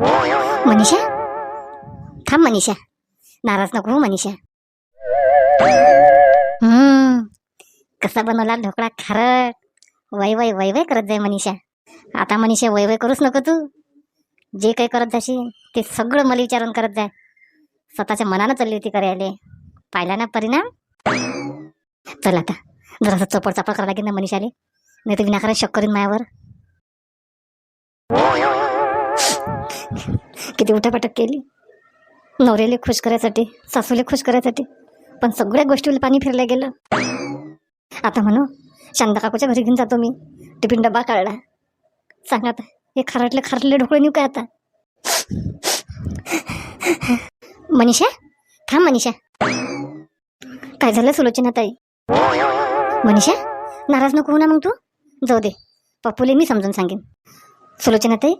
मनीषा? थांब मनीषा. नाराज नको हो मनीषा. हम्म. कसा बनवला ढोकळा खारट. वय वय वय वय करत जाय मनीषा. आता मनीषा वय वय करूच नको तू. जे काही करत जाशी ते सगळं मला विचारून करत जाय. स्वतःच्या मनानं चालली होती करायला. पाहिला ना परिणाम? चल आता. जरासं चपड चापड करावं लागेल ना मनीषाले. नाही तर विनाकारण शक करीन मायावर. किती उठापटक केली. नवऱ्याला खुश करायसाठी सासूला खुश करायसाठी. पण सगळ्या गोष्टीला पाणी फिरलं गेलं. आता म्हणू शांता काकूच्या घरी घेऊन जातो मी. टिफिन डबा काढला. सांगा आता हे खारटले खारटले ढोकळे नेऊ काय आता? मनीषा थांब मनीषा. काय झालं सुलोचना ताई? मनीषा नाराज नको हो ना मग तू? जाऊ दे पप्पूले मी समजून सांगेन. सुलोचना ताई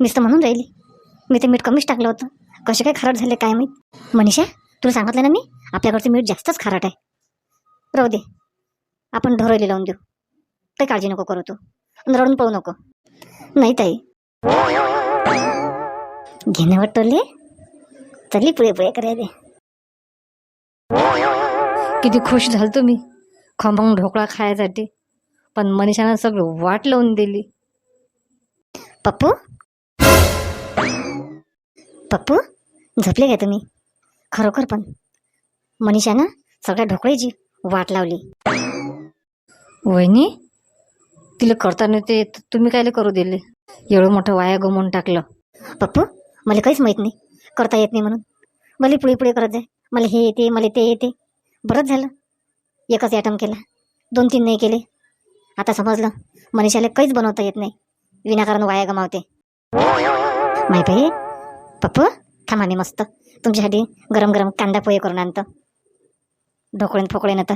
मीच तर म्हणून राहिली. मी ते मीठ कमीच टाकलं होतं. कसे काय खराट झाले काय माहीत? मनीषा तुला सांगितलं ना मी? आपल्याकडचं मीठ जास्तच खारट आहे. राहू दे. आपण ढोरवली लावून देऊ. काही काळजी नको करू तू. रडून पळू नको. नाही ताई. घेणं वाटवले चली पुढे पुढे करायला किती खुश झालो तुम्ही. खमंग ढोकळा खायसाठी. पण मनीषानं सगळं वाट लावून दिली. पप्पू पप्पू झोपले का तुम्ही? खरोखर पण. मनीषानं सगळ्या ढोकळ्याची वाट लावली. वहिनी तिला करताना ते त- तुम्ही कायले करू दिले? एवढं मोठं वाया गमवून टाकलं. पप्पू मला काहीच माहीत नाही. करता येत नाही म्हणून. मला पुढे पुढे करत जाय मला हे येते मला ते येते. बरंच झालं. एकच ॲटम केला. दोन तीन नाही केले. आता समजलं. मनीषाला काहीच बनवता येत नाही. विनाकारण वाया गमावते. माही बाई पप्पू थांबा मी मस्त. तुमच्यासाठी गरम गरम कांदा पोहे करून आणतो. ढोकळेन फोकळेन तर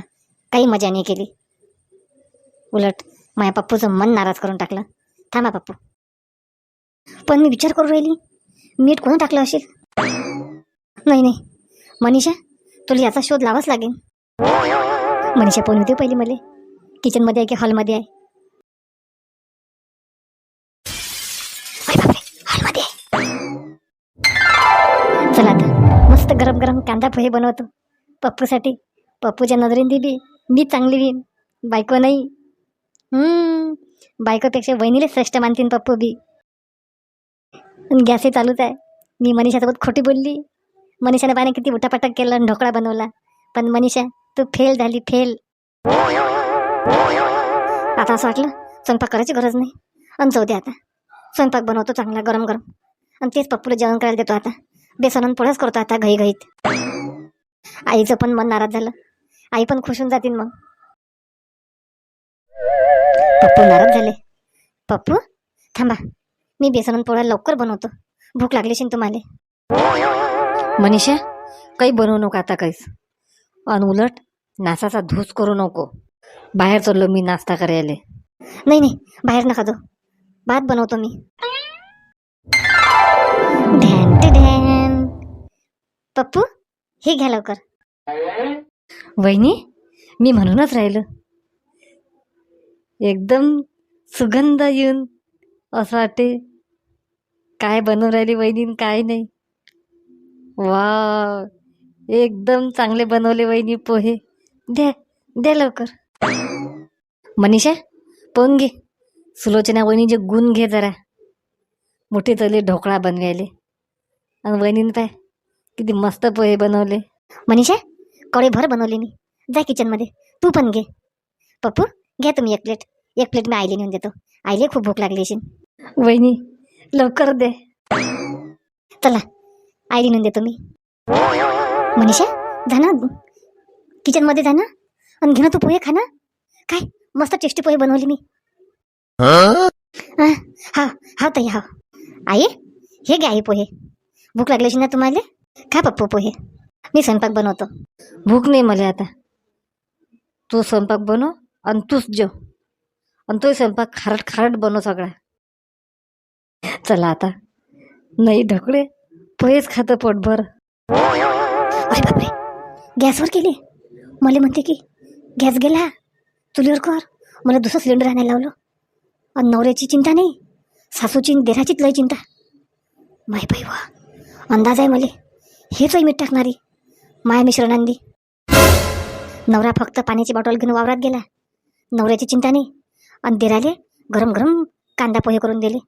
काही मजा नाही केली. उलट माझ्या पप्पूचं मन नाराज करून टाकलं. थांबा पप्पू. पण मी विचार करू राहिली. मीठ कोण टाकलं असेल? नाही नाही. मनीषा तुला याचा शोध लावाच लागेल. मनीषा पण होती पहिली मला. किचनमध्ये आहे की हॉलमध्ये आहे? मस्त गरम गरम कांदा पोहे बनवतो. पप्पूसाठी. पप्पूच्या नजरेने दिली. मी चांगली बी बायको नाही. बायकोपेक्षा वहिनीला श्रेष्ठ मानतीन पप्पू बी. गॅसही चालूच आहे. मी मनीषासोबत खोटी बोलली. मनीषाने पाहिजे किती उठापटक केला आणि ढोकळा बनवला. पण मनीषा तू फेल झाली फेल. आता असं वाटलं स्वयंपाक करायची गरज नाही. आणि जाऊ दे आता. स्वयंपाक बनवतो चांगला गरम गरम आणि तेच पप्पूला जेवण करायला देतो आता. बेसन पोळ्याच करतो आता घाई घाईत. आईचं पण मन नाराज झालं. आई पण खुश होऊन जातील मग. पप्पू नाराज झाले. पप्पू? थांबा. मी बेसन पोळ्या लवकर बनवतो. भूक लागली शिन तुम्हाला. मनीषा काही बनवू नको आता काहीच. आणि उलट नासाचा धूस करू नको. बाहेर चाललो मी नाश्ता करायला. नाही नाही. बाहेर नका जाऊ. भात बनवतो मी. पप्पू हे घ्या लवकर. वहिनी मी म्हणूनच राहिलो. एकदम सुगंध येऊन असं वाटते काय बनवून राहिली वहिनी काय नाही. वा एकदम चांगले बनवले वहिनी पोहे. द्या द्या लवकर. मनीषा पण घे. सुलोचना वहिनीचे गुण घे जरा. मोठे चले ढोकळा बनवायले. आणि वहिनीनं पाय किती मस्त पोहे बनवले. मनीषा कळे भर बनवली मी. जा किचनमध्ये तू पण घे. पप्पू घ्या तुम्ही एक प्लेट एक प्लेट मी आईले नेऊन देतो. आईले खूप भूक लागली असेल वहिनी लवकर दे. चला आईले नेऊन देतो मी. मनीषा जा ना किचनमध्ये जा ना. आणि घे ना तू पोहे खा ना काय? मस्त टेस्टी पोहे बनवली मी. हा हा ताई हा. आई हे घ्या आई पोहे. भूक लागली असेल ना तुम्हाला? खा पप्पू पोहे मी स्वयंपाक बनवतो. भूक नाही मला आता. तू स्वयंपाक बनव आणि तूच जेव. आणि तो स्वयंपाक खारट खारट बनव सगळा. चला आता. नाही ढकळे पोहेच खातं पोटभर. अरे बापरे. गॅसवर केली? मला म्हणते की गॅस गेला चुलीवर कर. मला दुसरं सिलेंडर आणायला लावलं. आणि नवऱ्याची चिंता नाही सासूची देराचीच लय चिंता. माय बाई वा अंदाज आहे मला. हेच मीठ टाकणारी. माया मिश्रणांदी नवरा फक्त पाण्याची बॉटल घेऊन वावरात गेला. नवऱ्याची चिंता नाही. आणि देराले गरम गरम कांदा पोहे करून दिले.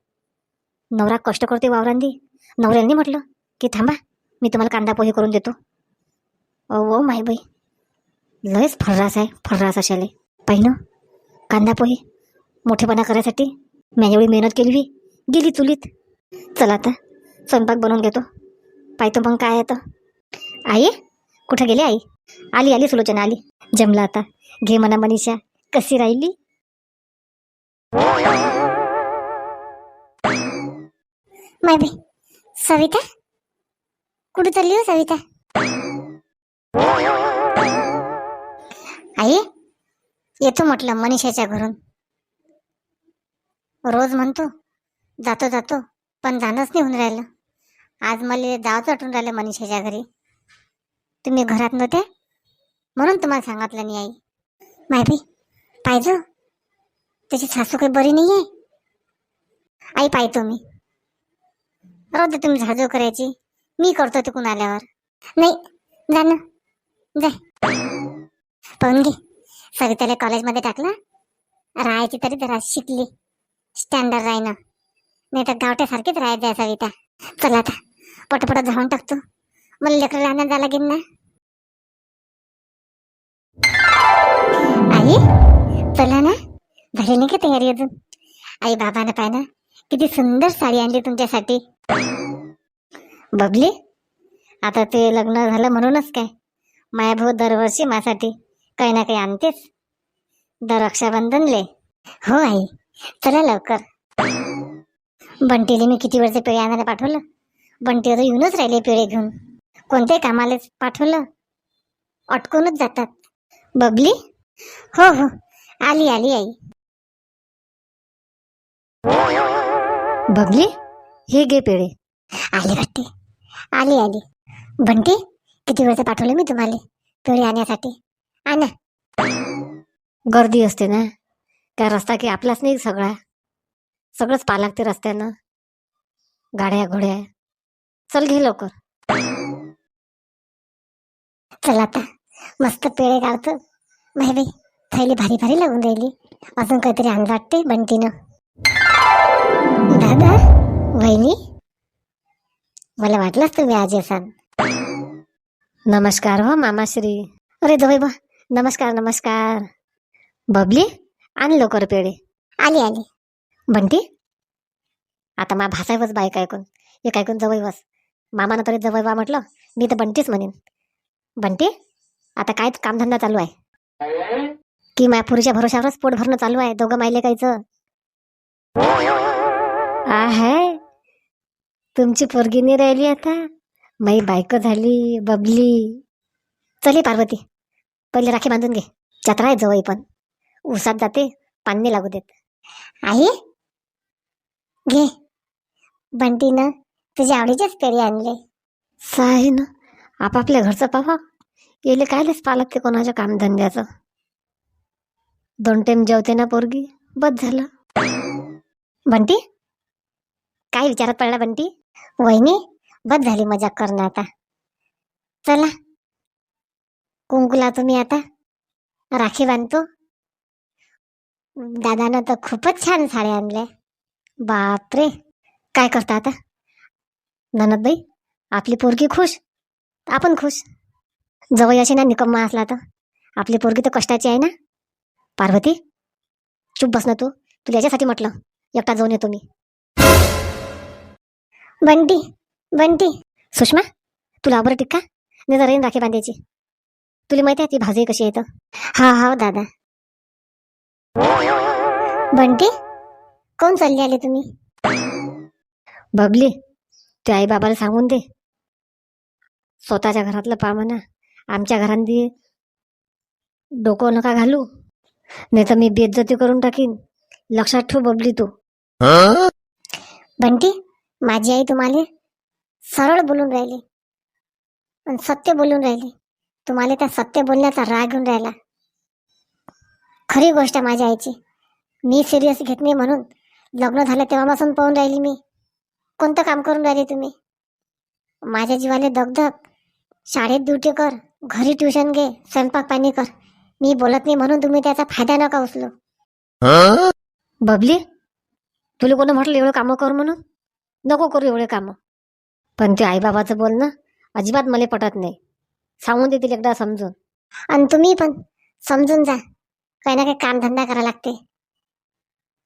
नवरा कष्ट करते वावरांदी. नवऱ्याने म्हटलं की थांबा मी तुम्हाला कांदा पोहे करून देतो. ओ माय बाई. लयच फर्रास आहे फर्रास अशाले. पाहिनं कांदा पोहे मोठेपणा करायसाठी मी एवढी मेहनत केली गेली चुलीत. चला आता स्वयंपाक बनवून घेतो. पाहतो मग काय येतं आई कुठं गेली आई? आली आली सुलोचना आली. जमला आता. घे म्हणा मनीषा. कशी राहिली? माय बाई सविता? कुठे चालली हो सविता? आई येतो म्हटलं मनीषाच्या घरून. रोज म्हणतो जातो जातो पण जाणंच नाही होऊन राहिलं. आज मला जावंच वाटून राहिलं मनीषाच्या घरी. तुम्ही घरात नव्हते? म्हणून तुम्हाला सांगितलं नाही आई. मायबी पाहिजे हो. त्याची सासू काही बरी नाही आहे आई पाहतो मी. राहू दे तुम्ही झाजो करायची. मी करतो तिकून आल्यावर. नाही जा ना. जा. पाहून घे. सविताला कॉलेजमध्ये टाकला. राहायची तरी जरा शिकली. स्टँडर्ड राहीनं नाही तर गावट्यासारखीच राहायचं जाय सविता. चला आता. पटपट जाऊन टाकतो मला लेकरं आणायला जायला लागेल ना. आई चला ना. झाली नाही का तयारी अजून? आई बाबानं पाय ना. किती सुंदर साडी आणली तुमच्यासाठी. बबली आता ते लग्न झालं म्हणूनच काय? माया भाऊ दरवर्षी माझ्यासाठी काही ना काही आणतेच. दर रक्षाबंधनले. हो आई चला लवकर. बंटीले मी किती वेळचे पेढे आणायला पाठवलं? बंटी आता येऊनच राहिले पेढे घेऊन. कोणत्याही कामालाच पाठवलं? अटकूनच जातात. बबली? हो हो. आली आली आई. बबली? हे घे पेढे आली वाटते. आली आली. बंटी किती वेळचं पाठवलं मी तुम्हाला पेढे आणण्यासाठी आणा. गर्दी असते ना. त्या रस्ता की आपलाच नाही सगळा. सगळंच पालक लागते रस्त्यानं. गाड्या घोड्या. चल घे लवकर. चला आता. मस्त पेढे काढतो माहिती थैली भारी भारी लागून राहिली. अजून काहीतरी आणलं वाटते बंटीनं. दादा वहिनी? मला वाटलंच तुम्ही आज येसान. नमस्कार हो मामाश्री. अरे दोय बा. नमस्कार नमस्कार. बबली आण लवकर पेढे. आली आली. बंटी? आता मा भासाय बस ऐकून. एक ऐकून जवळ बस. मामानं तरी जवळ बा म्हटलं मी तर बंटीच म्हणेन. बंटी आता काय कामधंदा चालू आहे? की माया पुरीच्या भरोशावरच पोट भरणं चालू आहे दोघं मायले कायचं आहे. तुमची पोरगी नाही राहिली आता. माई बायको झाली बबली. चले पार्वती पहिले राखी बांधून घे. जत्रा आहे जवळ पण. उसात जाते पाणी लागू देत. आई? घे. बंटीनं तुझ्या आवडीचेच पेढे आणले. आहे ना आपापल्या घरचं पाहा. येले कायलेच पालक ते कोणाच्या कामधंद्याचं? दोन टाइम जेवते ना पोरगी? बस झालं. बंटी? काय विचारात पडला बंटी? वहिनी बस झाली मजाक करणं आता. चला. कुंकुला तुम्ही आता. राखी बांधतो. दादानं तर खूपच छान साड्या आणल्या. बापरे. काय करता आता? ननदबाई आपली पोरगी खुश? आपण खुश. जवळ अशी ना निकम्मा असला तर. आपली पोरगी तर कष्टाची आहे ना? पार्वती चुप बस ना तू. तुला याच्यासाठी म्हटलं एकटा जाऊन येतो मी. बंटी बंटी. सुषमा तुला बरं टिक्का नाही तर राखी बांधायची. तुला माहिती आहे ती भाजी कशी येतं हा हा दादा. बंटी कोण चालले आले तुम्ही? बबली ते आई बाबाला सांगून दे. स्वतःच्या घरातलं पा म्हणा. आमच्या घरांनी डोकं नका घालू. नाही तर मी बेइज्जती करून टाकीन. लक्षात ठेव बबली तू. बंटी माझी आई तुम्हाला सरळ बोलून राहिली. आणि सत्य बोलून राहिली. तुम्हाला त्या सत्य बोलण्याचा राग येऊन राहिला. खरी गोष्ट माझ्या आईची. मी सिरियस घेत नाही म्हणून लग्न झालं तेव्हापासून पाहून राहिली मी. कोणतं काम करून राहिले तुम्ही? माझ्या जीवाले दगदग शाळेत ड्युटी कर घरी ट्युशन घे स्वयंपाक पाणी कर. मी बोलत नाही म्हणून तुम्ही त्याचा फायदा नका उचलू. बबली तुला कोणी म्हटलं एवढं कामं कर म्हणून? नको करू एवढे कामं. पण ते आईबाबाचं बोलणं अजिबात मला पटत नाही. सांगून देतील एकदा समजून. आणि तुम्ही पण समजून जा. काही ना काही कामधंदा करा लागते.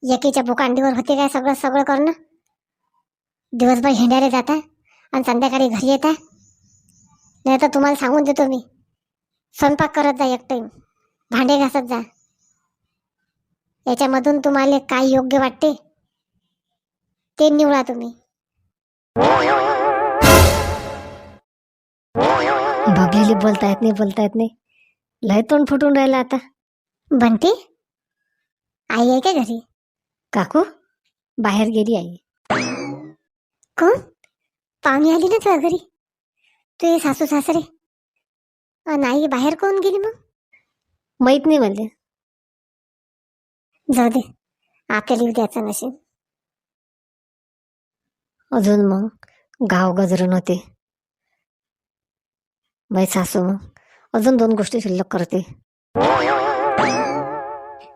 एकीच्या बुकांडीवर होते काय सगळं सगळं करणं दिवसभर हिंडायला जाता आणि संध्याकाळी घरी येता नाही तर तुम्हाला सांगून देतो मी. स्वयंपाक करत जा एक टाईम भांडे घासत जा. याच्यामधून तुम्हाला काय योग्य वाटते ते निवडा तुम्ही. बबलीला बोलता येत नाही बोलता येत नाही. लय तोंड फुटून राहिलं आता. बनते आई आहे का घरी? काकू बाहेर गेली आई. कोण? पाहुणे आली ना तुझ्या घरी. तुझे सासू सासरे. अन आई बाहेर कोण गेली मग? माहीत नाही मला. जाऊ दे आपल्याला येऊ नशीब. नसेल अजून मग गाव गजरून होते. मै सासू मग अजून दोन गोष्टी शिल्लक करते.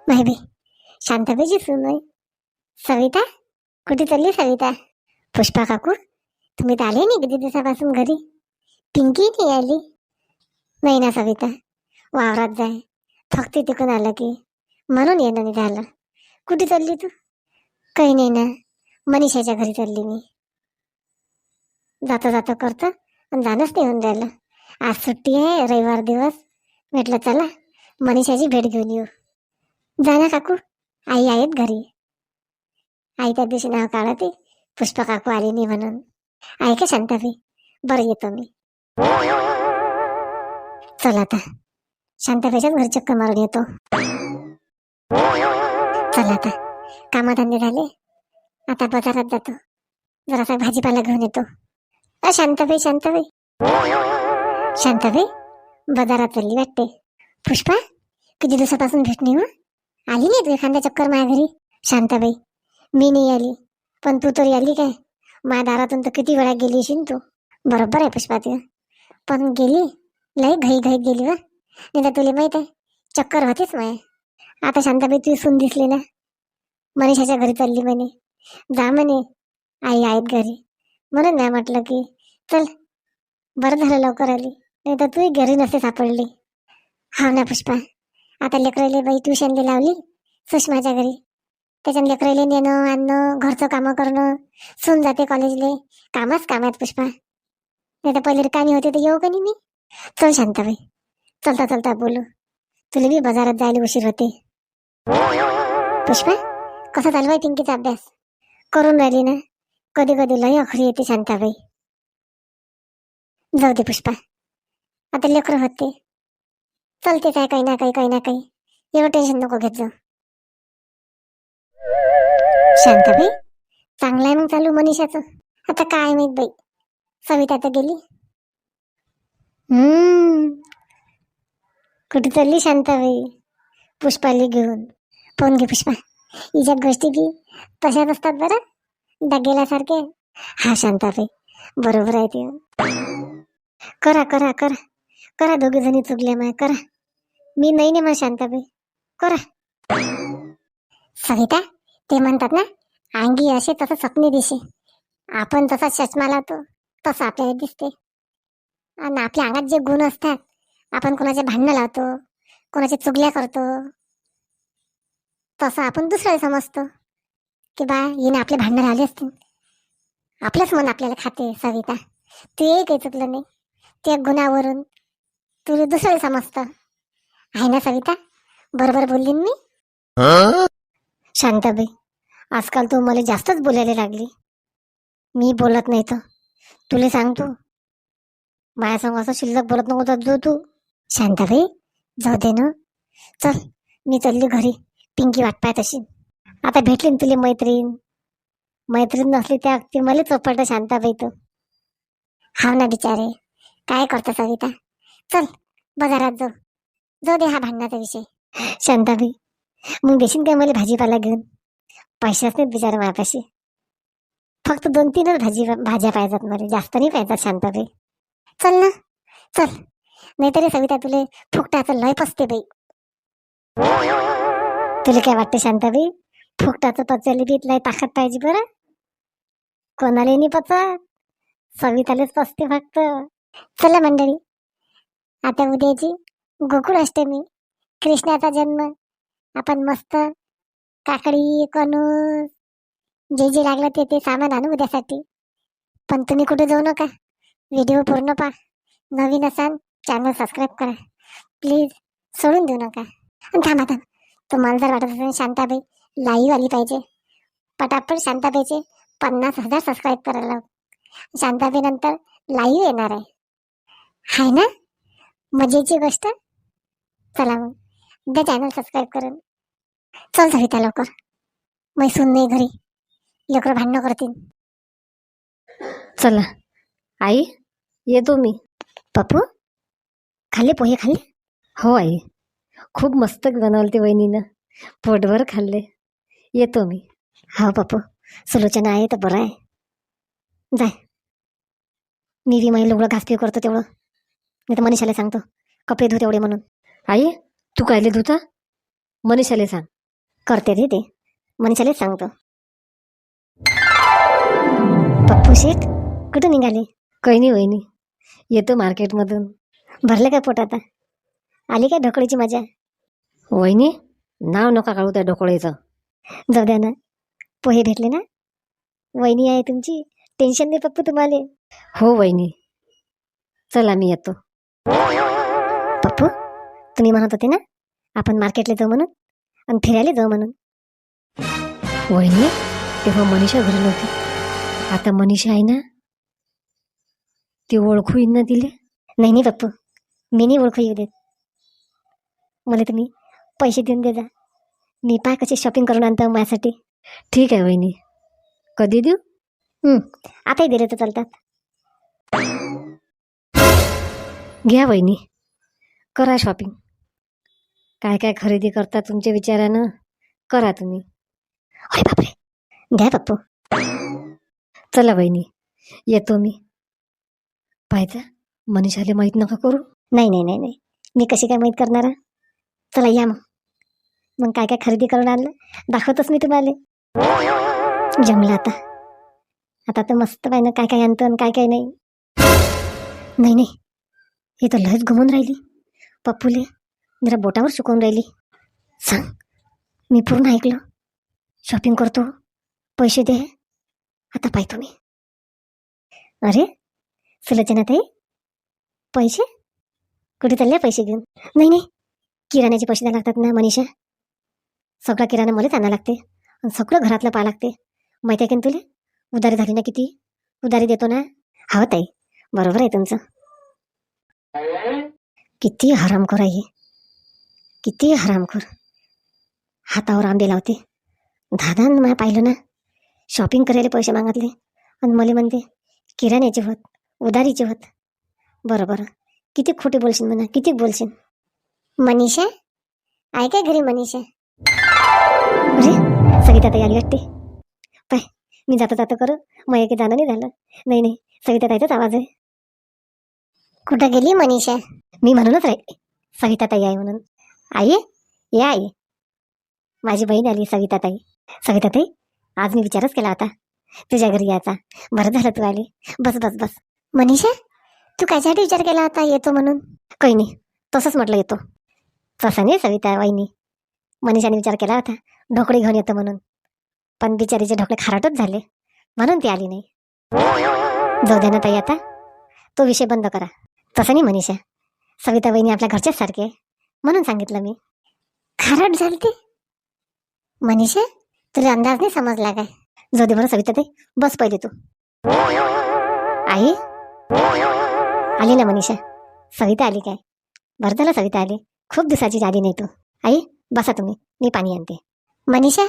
नाही बाई शांताबाईची सून आहे. सविता कुठे चालली सविता? पुष्पा काकू तुम्ही तर आले नाही किती दिवसापासून घरी? पिंकी नाही आली? नाही ना सविता वावरात जाय फक्त तिकून आलं की म्हणून येणं नाही झालं. कुठे चालली तू? काही नाही ना. मनीषाच्या घरी चालली मी. जाता जाता करतं आणि जाणंच नाही होऊन राहिलं. आज सुट्टी आहे रविवार दिवस. म्हटलं चला मनीषाची भेट घेऊन येऊ. जा ना काकू आई आहेत घरी. आई त्या दिवशी नाव काढते पुष्पा काकू आली नाही म्हणून. आहे का शांताबाई? बरं येतो मी. चल आता. शांताबाईच्याच घर चक्कर मारून येतो. चल आता. कामधंदे झाले. आता बाजारात जातो. जरासा भाजीपाला घेऊन येतो. अ शांताबाई शांताबाई. शांताबाई बाजारात चालली वाटते. पुष्पा किती दिवसापासून भेटणे मग आली नाही तू एखाद्या चक्कर माझ्या घरी? शांताबाई मी नाही आली. पण तू तरी आली काय? माझ्या दारातून तर किती वेळा गेली असेल तू. बरोबर आहे पुष्पा तू पण गेली? लई घाई घाईत गेली वा. नाही तर तुला माहीत आहे चक्कर होतीच माय. आता शांताबाई तुझी सून दिसली ना. मनीषाच्या घरी चालली म्हणे. जा म्हणे आई आहेत घरी. म्हणून नाही म्हटलं की चल बरं झालं लवकर आली. नाही तर तूही घरी नसते सापडली. हा ना पुष्पा. आता लेकराले बाई ट्युशनला लावली सुषमाच्या घरी. त्याच्यानं लेकराले नेणं आणणं घरचं कामं करणं. सून जाते कॉलेजले कामच काम आहेत पुष्पा नाही तर पहिले रिकामी होते तर येऊ का नाही मी? चल शांताबाई. चलता चलता बोलू. तुला बी बाजारात जायला उशीर होते. पुष्पा कसा चालू आहे पिंकीचा अभ्यास? करून राहिली ना? कधी कधी लय अखरी येते शांताबाई. जाऊ दे पुष्पा. आता लेकरं होते. चलते काय काही ना काही काही ना काही. एवढं टेन्शन नको घेत जाऊ. शांताबाई चांगलं आहे मग चालू मनीषाचं. आता काय माहीत बाई. सविता तर गेली. हम्म. कुठे चालली शांताबाई पुष्पाली घेऊन. फोन घे पुष्पा. हिच्या गोष्टी की तशाच असतात बरं. डगेल्यासारखे हा शांताबाई बरोबर आहे ते. करा करा करा. करा दोघे जणी चुकल्या माय. करा. मी नाही ना मग शांताबाई करा. सविता? ते म्हणतात ना अंगी असे तसं स्वप्ने दिसे आपण तसा चष्मा लावतो तसं आपल्याला दिसते. आणि आपल्या अंगात जे गुण असतात आपण कोणाचे भांडणं लावतो कोणाच्या चुगल्या करतो तसं आपण दुसऱ्याला समजतो. की बा हिने आपले भांडणं लावले असतील. आपलंच मन आपल्याला खाते सविता. तू एक काही चुकलं नाही. त्या गुणावरून तू दुसऱ्याला समजतं. आहे ना सविता? बरोबर बोलली मी? शांताबाई आजकाल तू मला जास्तच बोलायला लागली. मी बोलत नाही तर. तुला सांगतो. माझ्या असं शिल्लक बोलत नको तर जो तू. शांताबाई जाऊ दे ना. चल मी चालली घरी. पिंकी वाट पाहत अशी. आता भेटली ना तुला मैत्रीण. मैत्रीण नसली त्या ती मला चोपडतं शांताबाई तू हा ना बिचारे. काय करता सविता? चल बाजारात जाऊ. जाऊ दे हा भांडणाचा विषय. शांताबाई मग देशील काय मला भाजीपाला घेऊन? पैशाच नाहीत बिचारा मायापाशी फक्त दोन तीनच भाजी भाज्या पाहिजेत मला. जास्त नाही पाहिजेत शांताबाई. चल ना. चल. नाहीतरी सविता तुले फुकटाचं लय पसते बाई. तुला काय वाटतं शांताबाई? फुकटाचं पचली बी लय ताकद पाहिजे बरं. कोणाला नाही पचत. सवितालाच पसते फक्त. चला मंडळी. आता उद्याची गोकुळ अष्टमी. कृष्णाचा जन्म. आपण मस्त काकडी कणूस जे जे लागलं ते ते सामान आणू उद्यासाठी. पण तुम्ही कुठे जाऊ नका. व्हिडिओ पूर्ण पहा. नवीन असाल चॅनल सबस्क्राईब करा. प्लीज सोडून देऊ नका. आणि थांबा थांब. तुम्हाला जर वाटत असेल शांताबाई लाईव्ह आली पाहिजे पटापट शांताबाईचे पन्नास हजार सबस्क्राईब करायला शांताबाई नंतर लाईव्ह येणार आहे. हाय ना? मजेची गोष्ट? चला मग. द्या चॅनल सबस्क्राईब करून. चल सविता लवकर. मैसून नाही घरी. लेकरं भांडणं करतील. चला. आई येतो मी. पप्पू खाल्ले पोहे खाल्ले? हो आई. खूप मस्त बनवलते वहिनीनं. पोटभर खाल्ले. येतो मी. हो पप्पू. सुलोचना आहे तर बरं आहे. जाय. मी बी महिला लुगडं घासपी करतो तेवढं. नाही तर मनीषाला सांगतो. कपडे धु तेवढे म्हणून. आई तू कायले धुता मनीषाले सांग. करते रे ते. मनीषालाच सांगतो. पप्पू शेठ कुठं निघाले? काही नाही वहिनी. येतो मार्केटमधून. भरले काय पोट आता? आली काय ढोकळीची मजा वहिनी नाव नका काढू त्या ढोकळेचं. जाऊ द्या ना. पोहे भेटले ना? वहिनी आहे तुमची. टेन्शन नाही पप्पू तुम्हाला. हो वहिनी. चला मी येतो. पप्पू? तुम्ही म्हणत होते ना आपण मार्केटला जाऊ म्हणून आणि फिरायला जाऊ म्हणून. वहिनी तेव्हा मनीषा घरी नव्हती. आता मनीषा आहे ना ती ओळखू येईन ना तिले? नाही नाही पप्पू मी नाही ओळखू येऊ देत. मला तुम्ही पैसे देऊन दे जा. मी पाय कशी शॉपिंग करून आणतो माझ्यासाठी. ठीक आहे वहिनी. कधी देऊ? आताही दिले तर चालतात. घ्या वहिनी. करा शॉपिंग काय काय खरेदी करता तुमच्या विचारानं? करा तुम्ही. अरे बापरे! द्या पप्पू चला बहिणी येतो मी. पाहायचा मनीषाले माहीत नका करू. नाही नाही नाही नाही. मी कशी काय माहीत करणार चला या मग. मग काय काय खरेदी करून आणलं? दाखवतच मी तुम्हाला. जमलं आता. आता तर मस्त पाहिजे काय काय आणतं आणि काय काय नाही. नाही नाही. हे तर लयच घुमून राहिली. पप्पूले. जरा बोटावर सुकवून राहिली. सांग मी पूर्ण ऐकलं. शॉपिंग करतो पैसे दे आता पाहतो मी. अरे सुलोचना ताई पैसे? कुठे चालले पैसे घेऊन? नाही नाही किराण्याचे पैसे द्यायला लागतात ना मनीषा. सगळा किराणा मलाच आणायला लागते. आणि सगळं घरातलं पाहा लागते. माहिती आहे का ना तुला? उधारी झाली ना किती? उधारी देतो ना? हवं ताई बरोबर आहे तुमचं. किती हराम आहे हे. किती हरामखोर हातावर आंबे लावते. दादानं मला पाहिलं ना? शॉपिंग करायला पैसे मागितले. आणि मला म्हणते किराण्याचे होत उदारीचे होत. बरं बरं. किती खोटे बोलशील म्हणा किती बोलशील? मनीषा? आहे काय घरी मनीषा? अरे सविता ताई आली वाटते. पाय मी जाता जाता करू. मग एक जाणं नाही झालं. नाही नाही सविता ताईचाच आवाज आहे. कुठं गेली मनीषा? मी म्हणूनच राहिली सविता ताई आहे म्हणून. आई या आई. माझी बहीण आली सविता ताई सविता ताई आज मी विचारच केला होता. तुझ्या घरी यायचा. बरं झालं तू आली. बस बस बस. मनीषा तू कशासाठी विचार केला होता? येतो म्हणून. काही नाही. तसंच म्हटलं येतो. तसं नाही सविता वहिनी. मनीषाने विचार केला होता. ढोकळे घेऊन येतो म्हणून. पण बिचारीचे ढोकळे खाराटच झाले. म्हणून ती आली नाही. जाऊ द्या ना ताई आता. तो विषय बंद करा. तसं नाही मनीषा. सविता वहिनी आपल्या घरच्याच सारखे म्हणून सांगितलं मी. खारट झालते मनीषा तुला अंदाज नाही समजला काय? जाऊ दे बरं सविता ताई बस पहिले तू. आई? आली ना मनीषा? सविता आली काय? बरं झालं सविता आली. खूप दिवसाची आली नाही तू. आई बसा तुम्ही. मी पाणी आणते. मनीषा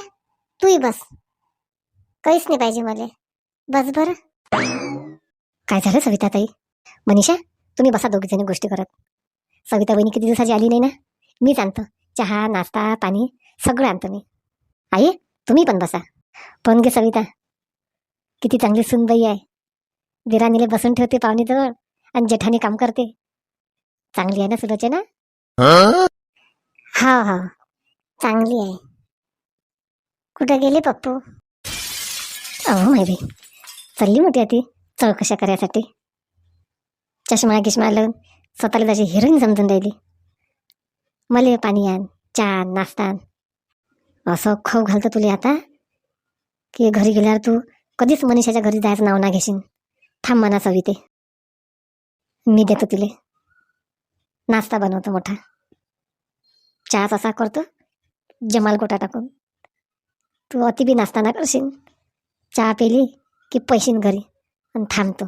तूही बस. काहीच नाही पाहिजे मला. बस बरं. काय झालं सविता ताई? मनीषा तुम्ही बसा दोघी जणी गोष्टी करत. सविता बहिणी किती दिवसाची आली नाही ना? मीच आणतो चहा नाश्ता पाणी सगळं आणतो मी. आई तुम्ही पण बसा. पण घे सविता. किती चांगली सुनबाई आहे. दिराणीले बसून ठेवते पाहुणीजवळ आणि जेठानी काम करते. चांगली आहे ना सुलोचना? हा? हा चांगली आहे. कुठे गेले पप्पू? अहो बाई. चालली मोठी आहे ती चौकशा करायसाठी. चष्मा गिष्मा लावून स्वतःला त्याची हिरोईन समजून राहिली. मले पाणी आण चहा आण, नाश्ता आण. असं खाऊ घालतं तुले आता. की घरी गेल्यावर तू कधीच मनीषाच्या घरी जायचं नाव ना घेशील थांब म्हणा सविते. मी देतो तिले. नाश्ता बनवतो मोठा. चहा असा करतो जमाल गोटा टाकून. तू अति बी नाश्ता ना करशील चहा पेली की पैशीन घरी आणि थांबतो.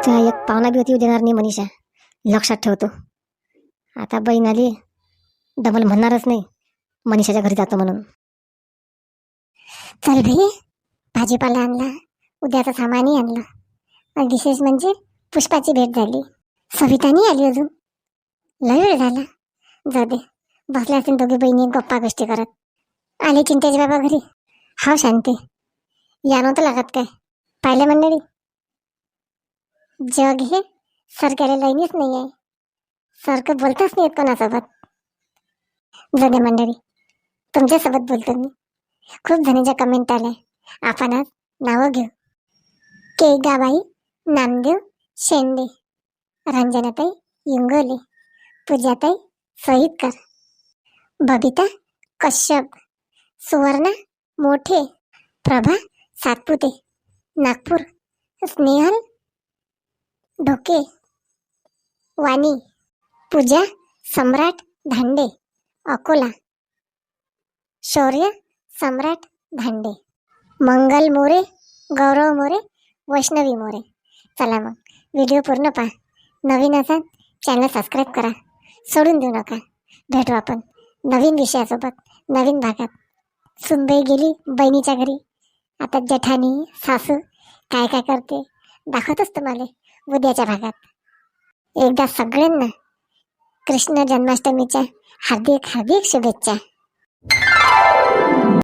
त्या एक पाहुणा बी होती देणार नाही मनीषा. लक्षात ठेवतो. आता बहीण आली डबल म्हणणारच नाही. मनीषाच्या घरी जातो म्हणून. चल भाई भाजीपाला आणला उद्याचं सामानही आणलं. आणि विशेष म्हणजे पुष्पाची भेट झाली. सवितानी आली अजून. लय वेळ झाला. जाऊ दे बसल्या असतील दोघे बहिणी गप्पा गोष्टी करत. आले चिंतेश बाबा घरी. हाव शांती. या नव्हतं लागत काय? पाहिलं मंडळी? जग हे सरकारी लाईनीच नाही आहे सारखं बोलताच नाही येत कोणासोबत. जाऊ मंडळी तुमच्यासोबत बोलतो मी. खूप जणीच्या कमेंट आल्या. आपण आज नावं घेऊ. केगाबाई नामदेव शेंडे रंजनाताई इंगोले पूजाताई सहितकर बबिता कश्यप सुवर्णा मोठे प्रभा सातपुते नागपूर स्नेहल ढोके वाणी पूजा सम्राट धांडे अकोला. शौर्य सम्राट धांडे. मंगल मोरे गौरव मोरे वैष्णवी मोरे. चला मग व्हिडिओ पूर्ण पहा. नवीन असाल चॅनल सबस्क्राईब करा. सोडून देऊ नका. भेटू आपण नवीन विषयासोबत नवीन भागात. सुनबाई गेली बहिणीच्या घरी. आता जठानी सासू काय काय करते दाखवतच तुम्हाला उद्याच्या भागात. एकदा सगळ्यांना कृष्ण जन्माष्टमीच्या हार्दिक हार्दिक शुभेच्छा.